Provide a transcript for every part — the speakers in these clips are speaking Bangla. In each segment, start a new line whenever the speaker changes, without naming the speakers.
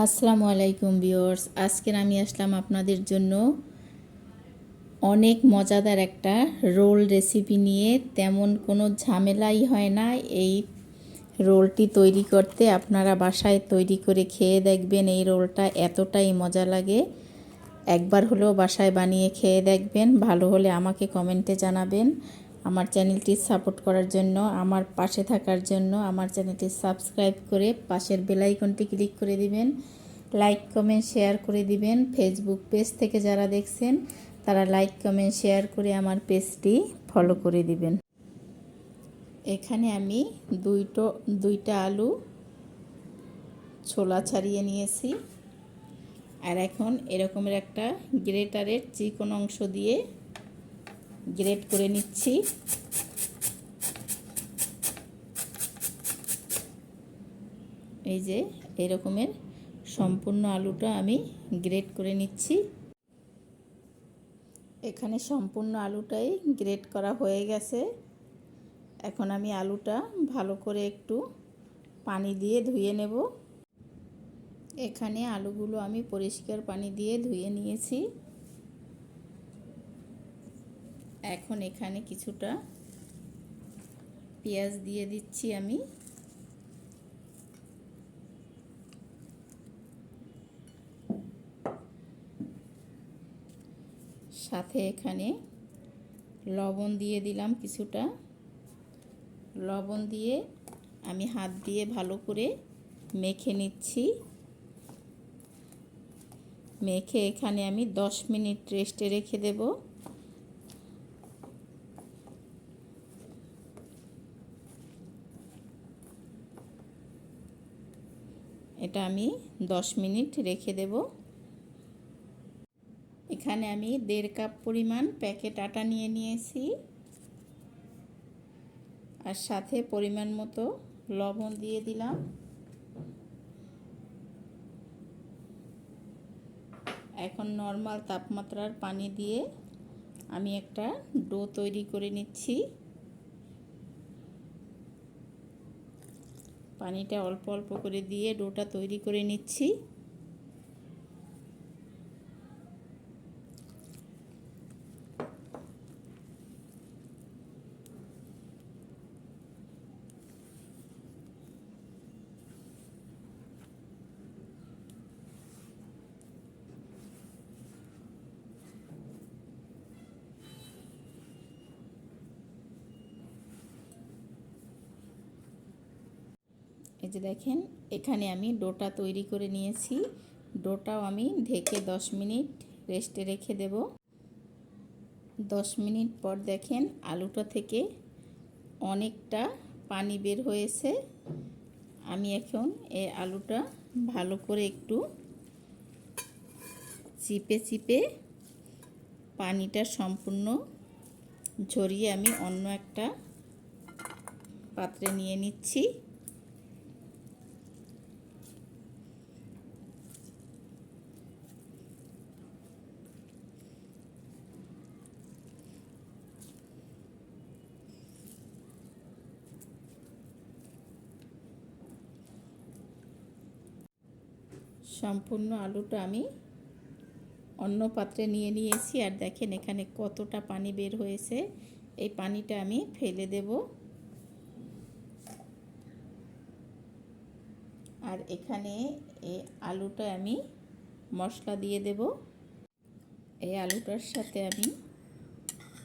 আসসালামু আলাইকুম ভিউয়ার্স। আজকের আমি আসলাম আপনাদের জন্য অনেক মজাদার একটা রোল রেসিপি নিয়ে। তেমন কোনো ঝামেলাই হয় না। এই রোলটি তৈরি করতে আপনারা বাসায় তৈরি করে খেয়ে দেখবেন এই রোলটা এতটাই মজা লাগে। একবার হলেও বাসায় বানিয়ে খেয়ে দেখবেন। ভালো হলে আমাকে কমেন্টে জানাবেন। আমার চ্যানেলটি সাপোর্ট করার জন্য, আমার পাশে থাকার জন্য আমার চ্যানেলটি সাবস্ক্রাইব করে পাশের বেলাইকনটি ক্লিক করে দিবেন। লাইক, কমেন্ট, শেয়ার করে দিবেন। ফেসবুক পেজ থেকে যারা দেখছেন, তারা লাইক, কমেন্ট, শেয়ার করে আমার পেজটি ফলো করে দিবেন। এখানে আমি দুইটো, দুইটা আলু ছোলা ছাড়িয়ে নিয়েছি। আর এখন এরকমের একটা গ্রেটারের চিকন অংশ দিয়ে গ্রেট করে নিচ্ছি। এই যে এরকমের সম্পূর্ণ আলুটা আমি গ্রেট করে নিচ্ছি। এখানে সম্পূর্ণ আলুটাই গ্রেট করা হয়ে গেছে। এখন আমি আলুটা ভালো করে একটু পানি দিয়ে ধুয়ে নেব। এখানে আলুগুলো আমি পরিষ্কার পানি দিয়ে ধুয়ে নিয়েছি। এখন এখানে কিছুটা পেঁয়াজ দিয়ে দিচ্ছি আমি। সাথে এখানে লবণ দিয়ে দিলাম কিছুটা। লবণ দিয়ে আমি হাত দিয়ে ভালো করে মেখে নিচ্ছি। মেখে এখানে আমি দশ মিনিট রেস্টে রেখে দেব। এটা আমি দশ মিনিট রেখে দেবো। এখানে আমি দেড় কাপ পরিমাণ প্যাকেট আটা নিয়ে নিয়েছি। আর সাথে পরিমাণ মতো লবণ দিয়ে দিলাম। এখন নর্মাল তাপমাত্রার পানি দিয়ে আমি একটা ডো তৈরি করে নিচ্ছি। পানিটা অল্প অল্প করে দিয়ে ডোটা তৈরি করে নিচ্ছি। যে দেখেন, এখানে আমি ডোটা তৈরি করে নিয়েছি। ডোটাও আমি ঢেকে 10 মিনিট রেস্টে রেখে দেব। 10 মিনিট পর দেখেন, আলুটা থেকে অনেকটা পানি বের হয়েছে। আমি এখন এই আলুটা ভালো করে একটু চিপে চিপে পানিটা সম্পূর্ণ ঝরিয়ে আমি অন্য একটা পাত্রে নিয়ে নিচ্ছি। সম্পূর্ণ আলুটা আমি অন্য পাত্রে নিয়ে নিয়েছি। আর দেখেন এখানে কতটা পানি বের হয়েছে। এই পানিটা আমি ফেলে দেব। আর এখানে এই আলুটা আমি মশলা দিয়ে দেব। এই আলুটার সাথে আমি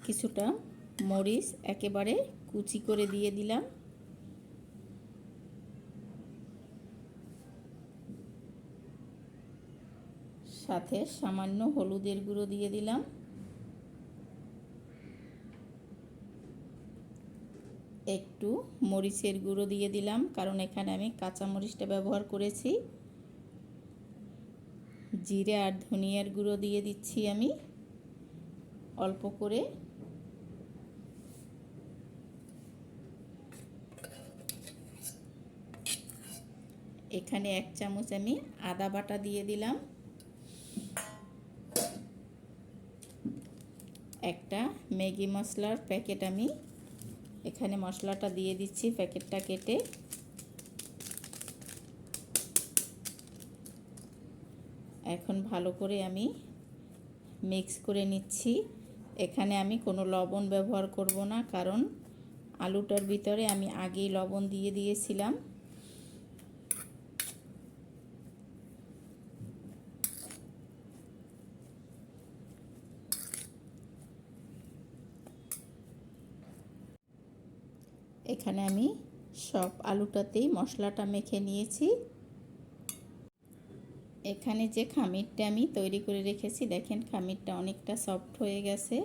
কিছুটা মরিচ একেবারে কুচি করে দিয়ে দিলাম। সাথে সামান্য হলুদের গুঁড়ো দিয়ে দিলাম। একটু মরিচের গুঁড়ো দিয়ে দিলাম, কারণ এখানে আমি কাঁচা মরিচটা ব্যবহার করেছি। জিরে আর ধনিয়ার গুঁড়ো দিয়ে দিচ্ছি আমি, অল্প করে। এখানে এক চামচ আমি আদা বাটা দিয়ে দিলাম। একটা ম্যাগি মশলার প্যাকেট আমি এখানে মশলাটা দিয়ে দিচ্ছি প্যাকেটটা কেটে। এখন ভালো করে আমি মিক্স করে নিচ্ছি। এখানে আমি কোনো লবণ ব্যবহার করব না, কারণ আলুটার ভিতরে আমি আগেই লবণ দিয়ে দিয়েছিলাম। এখানে আমি সব আলুটাতেই মশলাটা মেখে নিয়েছি। এখানে যে খামিরটা আমি তৈরি করে রেখেছি, দেখেন খামিরটা অনেকটা সফট হয়ে গেছে।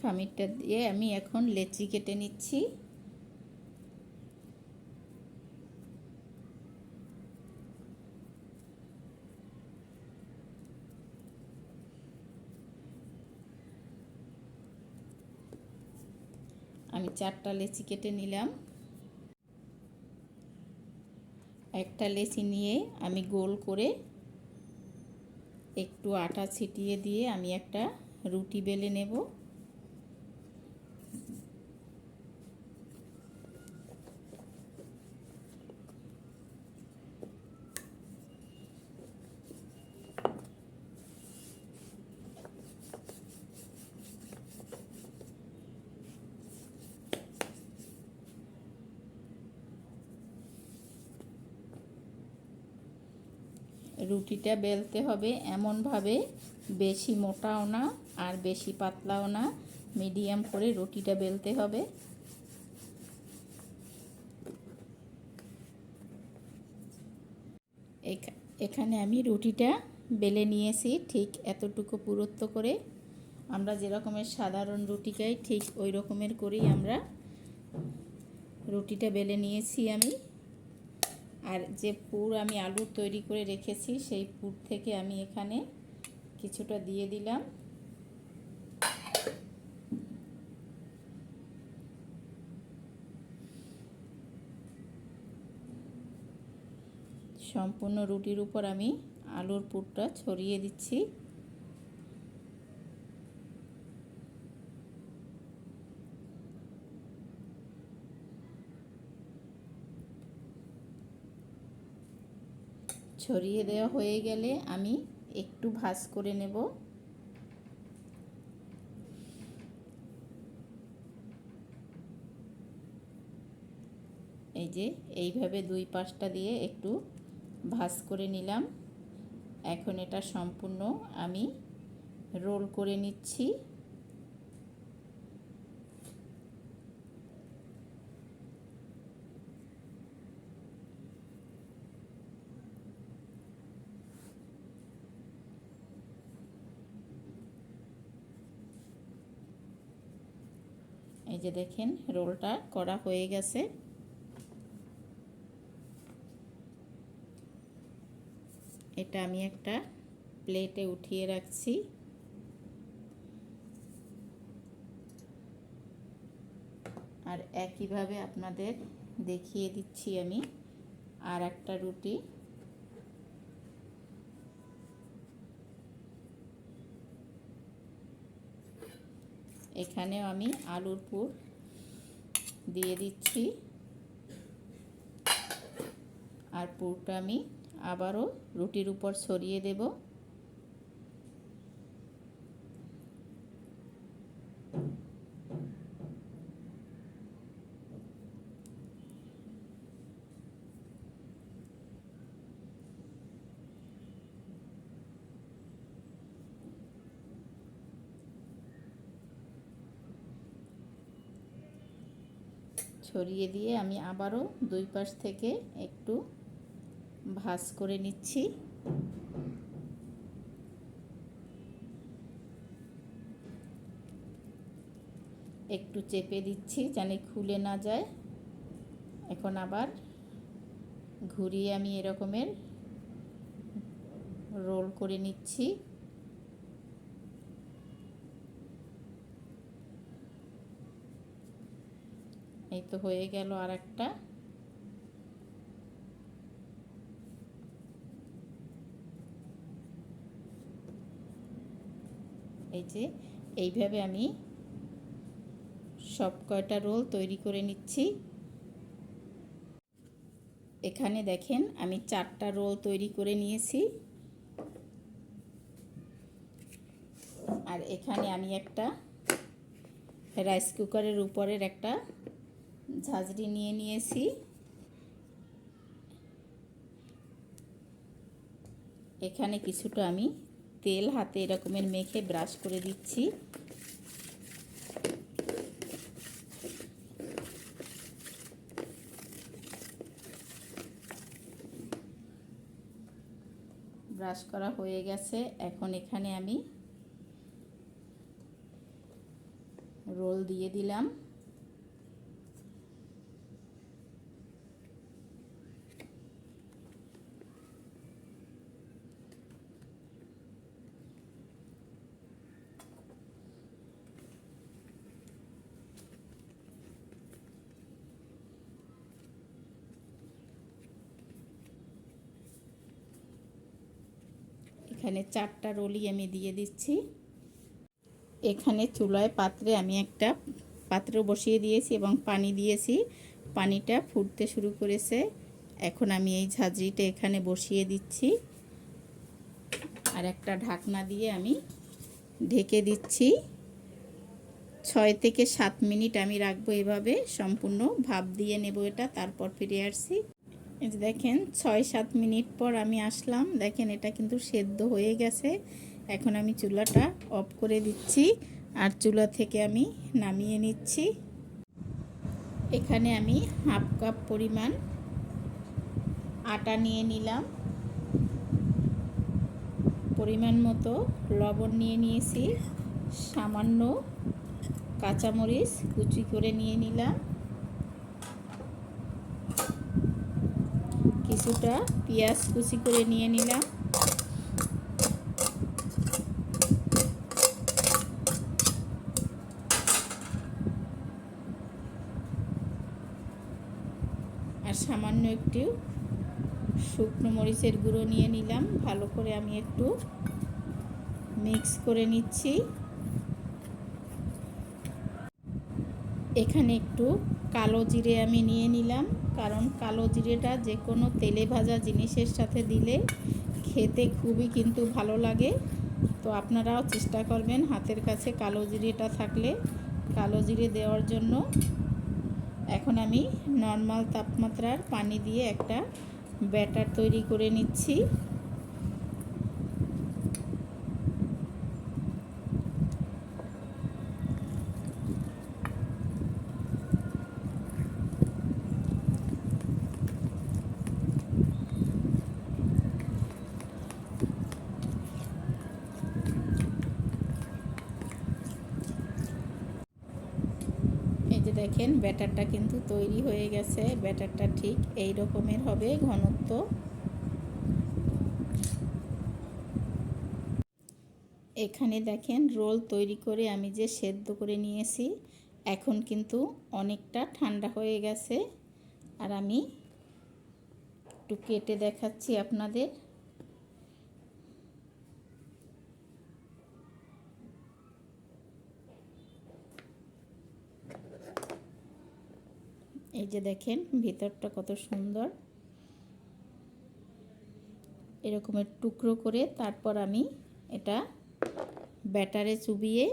খামিরটা দিয়ে আমি এখন লেচি কেটে নিচ্ছি। আমি চারটা লেচি কেটে নিলাম। একটা লেচি নিয়ে আমি গোল করে একটু আটা ছিটিয়ে দিয়ে আমি একটা রুটি বেলে নেব। রুটিটা বেলতে হবে এমনভাবে, বেশি মোটাও না আর বেশি পাতলাও না, মিডিয়াম করে রুটিটা বেলতে হবে। এখানে আমি রুটিটা বেলে নিয়েছি ঠিক এতটুকু পুরুত্ব করে। আমরা যেরকমের সাধারণ রুটি খাই ঠিক ওই রকমের করেই আমরা রুটিটা বেলে নিয়েছি আমি। আর যে পুর আমি আলু তৈরি করে রেখেছি, সেই পুর থেকে আমি এখানে কিছুটা দিয়ে দিলাম। সম্পূর্ণ রুটির উপর আমি আলুর পুরটা ছড়িয়ে দিচ্ছি। ছড়িয়ে দেওয়া হয়ে গেলে আমি একটু ভাজ করে নেব। এই যে, এইভাবে দুই পাশটা দিয়ে একটু ভাজ করে নিলাম। এখন এটা সম্পূর্ণ আমি রোল করে নিচ্ছি। এই যে দেখেন, রোলটা করা হয়ে গেছে। এটা আমি একটা প্লেটে উঠিয়ে রাখছি। আর একইভাবে আপনাদের দেখিয়ে দিচ্ছি আমি আর একটা রুটি। এখানেও আমি আলুর পুর দিয়ে দিচ্ছি। আর পুরটা আমি আবারও রুটির উপর ছড়িয়ে দেব। ছড়িয়ে দিয়ে আমি আবারও দুই পাশ থেকে একটু ভাজ করে নিচ্ছি। একটু চেপে দিচ্ছি যেন খুলে না যায়। এখন আবার ঘুরিয়ে আমি এরকমের রোল করে নিচ্ছি। এই তো হয়ে গেল আর একটা এই যে, এইভাবে আমি সব কয়টা রোল তৈরি করে নিচ্ছি। এখানে দেখেন, আমি চারটা রোল তৈরি করে নিয়েছি। আর এখানে আমি একটা রাইস কুকারের উপরের একটা ঝাঁঝরি নিয়ে নিয়েছি। এখানে কিছুটা আমি তেল হাতে এরকমের মেখে ব্রাশ করে দিচ্ছি। ব্রাশ করা হয়ে গেছে। এখন এখানে আমি রোল দিয়ে দিলাম। এখানে চারটা রোলই আমি দিয়ে দিচ্ছি। এখানে চুলায় পাত্রে আমি একটা পাত্র বসিয়ে দিয়েছি এবং পানি দিয়েছি। পানিটা ফুটতে শুরু করেছে। এখন আমি এই ঝাঁঝরিটা এখানে বসিয়ে দিচ্ছি। আর একটা ঢাকনা দিয়ে আমি ঢেকে দিচ্ছি। ছয় থেকে সাত মিনিট আমি রাখব এভাবে। সম্পূর্ণ ভাপ দিয়ে নেব এটা, তারপর ফিরে আসছি। এই যে দেখেন, ছয় সাত মিনিট পর আমি আসলাম। দেখেন, এটা কিন্তু সেদ্ধ হয়ে গেছে। এখন আমি চুলাটা অফ করে দিচ্ছি আর চুলা থেকে আমি নামিয়ে নিচ্ছি। এখানে আমি হাফ কাপ পরিমাণ আটা নিয়ে নিলাম। পরিমাণ মতো লবণ নিয়ে নিয়েছি। সামান্য কাঁচামরিচ কুচি করে নিয়ে নিলাম। কিছুটা পেঁয়াজ কুচি করে নিয়ে নিলাম। আর সামান্য একটু শুকনো মরিচের গুঁড়ো নিয়ে নিলাম। ভালো করে আমি একটু মিক্স করে নিচ্ছি। এখানে একটু কালো জিরে আমি নিয়ে নিলাম। কারণ কালো জিরেটা যে কোনো তেলে ভাজা জিনিসের সাথে দিলে খেতে খুবই কিন্তু ভালো লাগে। তো আপনারাও চেষ্টা করবেন হাতের কাছে কালো জিরেটা থাকলে। কালো জিরে দেওয়ার জন্য এখন আমি নর্মাল তাপমাত্রার পানি দিয়ে একটা ব্যাটার তৈরি করে নিচ্ছি এই যে দেখেন, ব্যাটারটা কিন্তু তৈরি হয়ে গেছে। ব্যাটারটা ঠিক এই রকমের হবে ঘনত্ব। এখানে দেখেন, রোল তৈরি করে আমি যে সেদ্ধ করে নিয়েছি, এখন কিন্তু অনেকটা ঠান্ডা হয়ে গেছে। আর আমি একটু কেটে দেখাচ্ছি আপনাদের। এই যে দেখেন, ভিতরটা কত সুন্দর। এরকমের টুকরো করে তারপর আমি এটা ব্যাটারে চুবিয়ে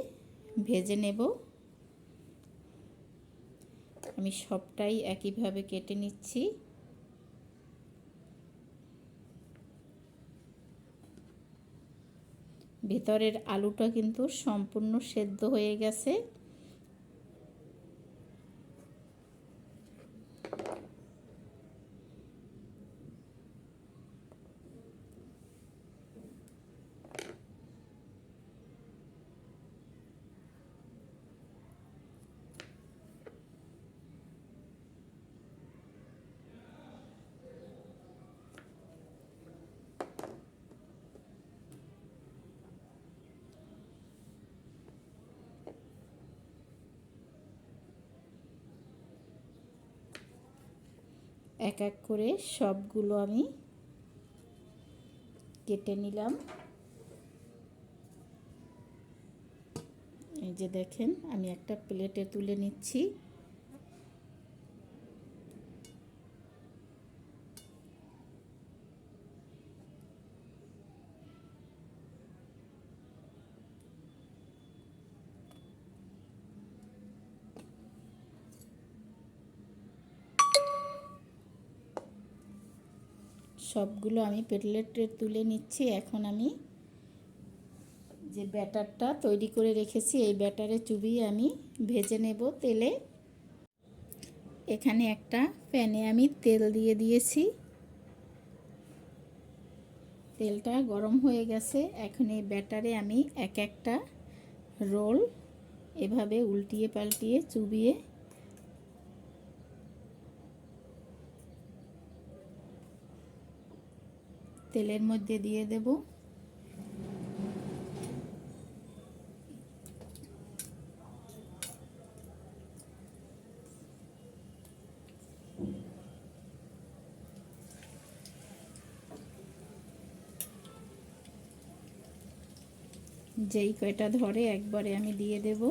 ভেজে নেব। আমি সবটাই একইভাবে কেটে নিচ্ছি। ভিতরের আলুটা কিন্তু সম্পূর্ণ সেদ্ধ হয়ে গেছে। এক এক করে সবগুলো আমি কেটে নিলাম। এই যে দেখেন, আমি একটা প্লেটে তুলে নিচ্ছি। সবগুলো আমি প্লেটে তুলে নিচ্ছি। এখন আমি যে ব্যাটারটা তৈরি করে রেখেছি, এই ব্যাটারে চুবিয়ে আমি ভেজে নেব তেলে। এখানে একটা প্যানে আমি তেল দিয়ে দিয়েছি। তেলটা গরম হয়ে গেছে। এখন এই ব্যাটারে আমি এক একটা রোল এভাবে উল্টিয়ে পাল্টিয়ে চুবিয়ে তেলের মধ্যে দিয়ে দেব। যেই কয়টা ধরে একবারে আমি দিয়ে দেবো।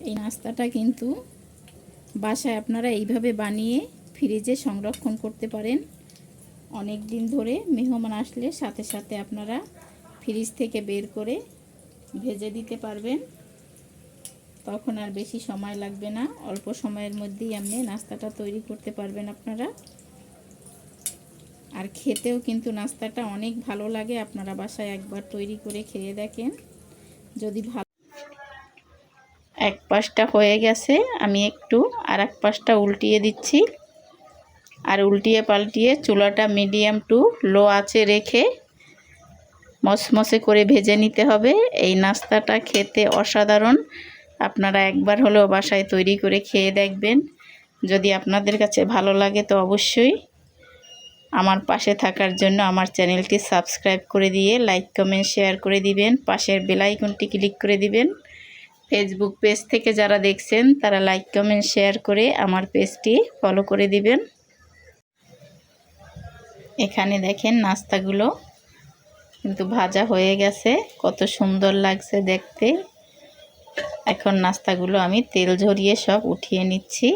এই নাস্তাটা কিন্তু বাসায় আপনারা এইভাবে বানিয়ে ফ্রিজে সংরক্ষণ করতে পারেন। অনেক দিন ধরে মেহমান আসলে সাথে সাথে আপনারা ফ্রিজ থেকে বের করে ভেজে দিতে পারবেন। তখন আর বেশি সময় লাগবে না, অল্প সময়ের মধ্যেই আপনি নাস্তাটা তৈরি করতে পারবেন আপনারা। আর খেতেও কিন্তু নাস্তাটা অনেক ভালো লাগে, আপনারা বাসায় একবার তৈরি করে খেয়ে দেখেন। যদি ভালো পাশটা হয়ে গেছে, আমি একটু আর এক পাশটা উল্টিয়ে দিচ্ছি। আর উল্টিয়ে পাল্টিয়ে চুলাটা মিডিয়াম টু লো আঁচে রেখে মসমসে করে ভেজে নিতে হবে। এই নাস্তাটা খেতে অসাধারণ। আপনারা একবার হলেও বাসায় তৈরি করে খেয়ে দেখবেন। যদি আপনাদের কাছে ভালো লাগে তো অবশ্যই আমার পাশে থাকার জন্য আমার চ্যানেলটি সাবস্ক্রাইব করে দিয়ে, লাইক, কমেন্ট, শেয়ার করে দিবেন। পাশের বেলাইকনটি ক্লিক করে দিবেন। ফেসবুক পেজ থেকে যারা দেখছেন, তারা লাইক কমেন্ট শেয়ার করে আমার পেজটি ফলো করে দিবেন। এখানে দেখেন নাস্তাগুলো কিন্তু ভাজা হয়ে গেছে, কত সুন্দর লাগছে দেখতে। এখন নাস্তাগুলো আমি তেল ঝরিয়ে সব উঠিয়ে নিচ্ছি।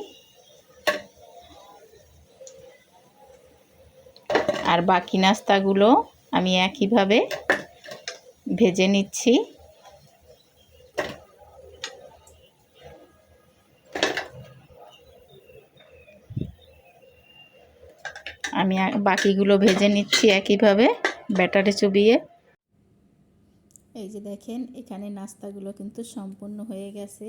আর বাকি নাস্তাগুলো আমি একইভাবে ভেজে নিচ্ছি। আমি বাকিগুলো ভেজে নিচ্ছি একইভাবে ব্যাটারে চুবিয়ে। এই যে দেখেন, এখানে নাস্তাগুলো কিন্তু সম্পূর্ণ হয়ে গেছে।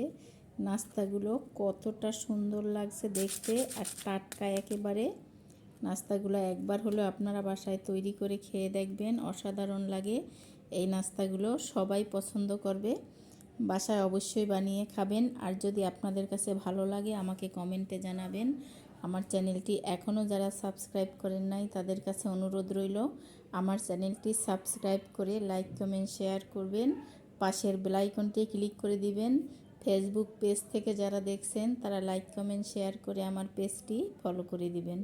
নাস্তাগুলো কতটা সুন্দর লাগছে দেখতে আর টাটকা একেবারে। নাস্তাগুলো একবার হলেও আপনারা বাসায় তৈরি করে খেয়ে দেখবেন, অসাধারণ লাগে। এই নাস্তাগুলো সবাই পছন্দ করবে। বাসায় অবশ্যই বানিয়ে খাবেন। আর যদি আপনাদের কাছে ভালো লাগে, আমাকে কমেন্টে জানাবেন। আমার চ্যানেলটি এখনও যারা সাবস্ক্রাইব করেন নাই, তাদের কাছে অনুরোধ রইল, আমার চ্যানেলটি সাবস্ক্রাইব করে লাইক, কমেন্ট, শেয়ার করবেন, পাশের বেলাইকনটি ক্লিক করে দিবেন। ফেসবুক পেজ থেকে যারা দেখছেন, তারা লাইক, কমেন্ট, শেয়ার করে আমার পেজটি ফলো করে দিবেন।